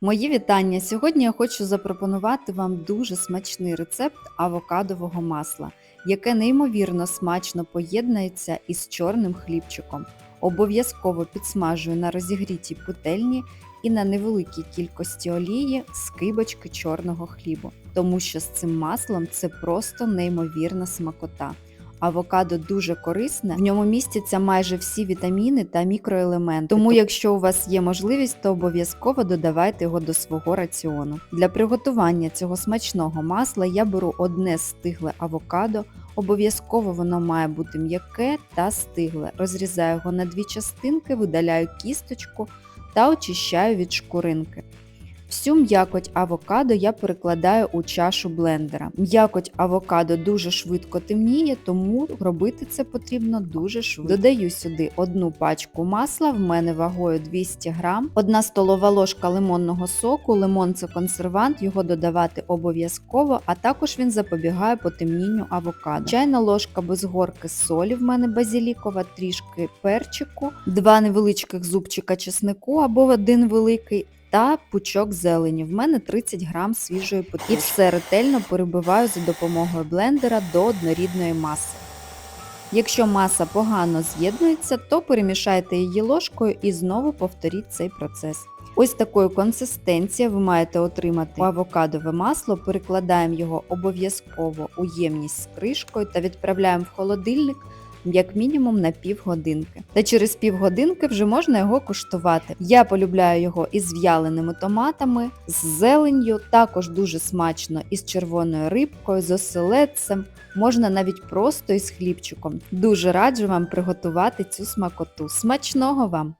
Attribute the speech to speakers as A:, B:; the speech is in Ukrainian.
A: Мої вітання! Сьогодні я хочу запропонувати вам дуже смачний рецепт авокадового масла, яке неймовірно смачно поєднується із чорним хлібчиком. Обов'язково підсмажую на розігрітій петельні і на невеликій кількості олії скибочки чорного хлібу, тому що з цим маслом це просто неймовірна смакота. Авокадо дуже корисне, в ньому містяться майже всі вітаміни та мікроелементи. Тому, якщо у вас є можливість, то обов'язково додавайте його до свого раціону. Для приготування цього смачного масла я беру одне стигле авокадо. Обов'язково воно має бути м'яке та стигле. Розрізаю його на дві частинки, видаляю кісточку та очищаю від шкуринки. Всю м'якоть авокадо я перекладаю у чашу блендера. М'якоть авокадо дуже швидко темніє, тому робити це потрібно дуже швидко. Додаю сюди одну пачку масла, в мене вагою 200 грам, одна столова ложка лимонного соку, лимон це консервант, його додавати обов'язково, а також він запобігає потемнінню авокадо. Чайна ложка без горки солі, в мене базілікова, трішки перчику, два невеличких зубчика чеснику або один великий та пучок зелені. В мене 30 грам свіжої петрушки. І все ретельно перебиваю за допомогою блендера до однорідної маси. Якщо маса погано з'єднується, то перемішайте її ложкою і знову повторіть цей процес. Ось такої консистенції ви маєте отримати авокадове масло, перекладаємо його обов'язково у ємність з кришкою та відправляємо в холодильник як мінімум на півгодинки. Та через півгодинки вже можна його куштувати. Я полюбляю його із в'яленими томатами, з зеленню, також дуже смачно із червоною рибкою, з оселедцем, можна навіть просто із хлібчиком. Дуже раджу вам приготувати цю смакоту. Смачного вам!